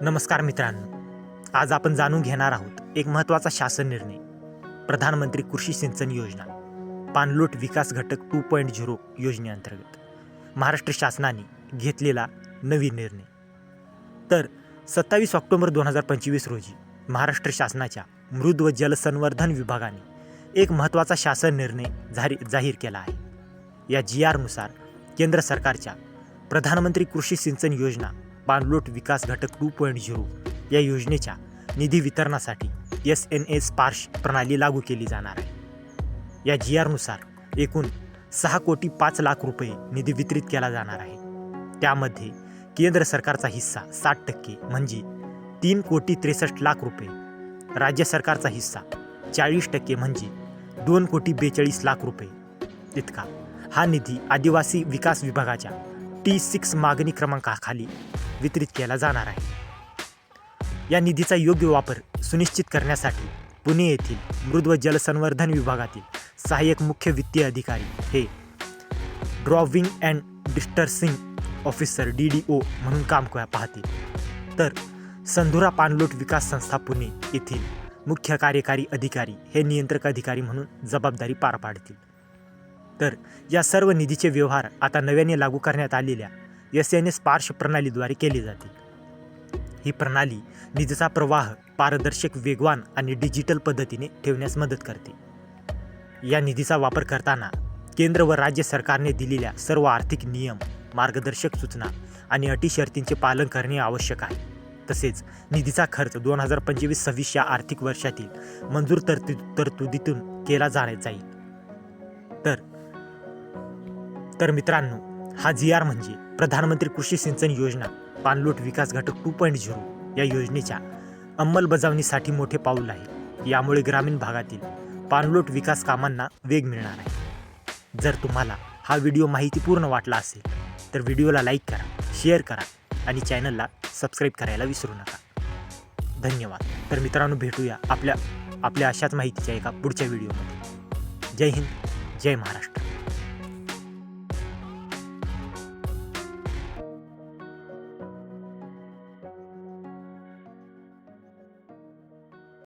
नमस्कार मित्रांनो. आज आपण जाणून घेणार आहोत एक महत्त्वाचा शासन निर्णय. प्रधानमंत्री कृषी सिंचन योजना. पाणलोट विकास घटक टू पॉईंट झिरो योजनेअंतर्गत. महाराष्ट्र शासनाने घेतलेला नवीन निर्णय. तर सत्तावीस ऑक्टोबर दोन हजार पंचवीस रोजी महाराष्ट्र शासनाच्या मृद व जलसंवर्धन विभागाने एक महत्त्वाचा शासन निर्णय जारी जाहीर केला आहे. या जी आरनुसार केंद्र सरकारच्या प्रधानमंत्री कृषी सिंचन योजना पाणलोट विकास घटक टू पॉईंट झिरो या योजनेच्या निधी वितरणासाठी एस एन एस पार्श प्रणाली लागू केली जाणार आहे. या जी आरनुसार एकूण सहा कोटी पाच लाख रुपये निधी वितरित केला जाणार आहे. त्यामध्ये केंद्र सरकारचा हिस्सा साठ टक्के म्हणजे तीन कोटी त्रेसष्ट लाख रुपये राज्य सरकारचा हिस्सा चाळीस टक्के म्हणजे दोन कोटी बेचाळीस लाख रुपये. इतका हा निधी आदिवासी विकास विभागाच्या टी सिक्स मागणी क्रमांकाखाली वितरित केला जाणार आहे. या निधीचा योग्य वापर सुनिश्चित करण्यासाठी पुणे येथील मृद व जलसंवर्धन विभागातील सहाय्यक मुख्य वित्तीय अधिकारी हे drawing and disbursing officer D D O म्हणून काम करा पाहतील. तर संधुरा पाणलोट विकास संस्था पुणे येथील मुख्य कार्यकारी अधिकारी हे नियंत्रक अधिकारी म्हणून जबाबदारी पार पाडतील. तर या सर्व निधीचे व्यवहार आता नव्याने लागू करण्यात आलेल्या एस एन एस पार्श प्रणालीद्वारे केले जातील. ही प्रणाली निधीचा प्रवाह पारदर्शक वेगवान आणि डिजिटल पद्धतीने ठेवण्यास मदत करते. या निधीचा वापर करताना केंद्र व राज्य सरकारने दिलेल्या सर्व आर्थिक नियम मार्गदर्शक सूचना आणि अटी शर्तींचे पालन करणे आवश्यक आहे. तसेच निधीचा खर्च दोन हजार पंचवीस सव्वीस या आर्थिक वर्षातील मंजूर तरतू तरतुदीतून केला जाण्यात जाईल. तर मित्रांनो हा जी आर म्हणजे प्रधानमंत्री कृषी सिंचन योजना पाणलोट विकास घटक टू पॉईंट झिरो या योजनेच्या अंमलबजावणीसाठी मोठे पाऊल आहे. यामुळे ग्रामीण भागातील पाणलोट विकास कामांना वेग मिळणार आहे. जर तुम्हाला हा व्हिडिओ माहितीपूर्ण वाटला असेल तर व्हिडिओला लाईक करा शेअर करा आणि चॅनलला सबस्क्राईब करायला विसरू नका. धन्यवाद. तर मित्रांनो भेटूया आपल्या आपल्या अशाच माहितीच्या एका पुढच्या व्हिडिओमध्ये. जय हिंद जय महाराष्ट्र.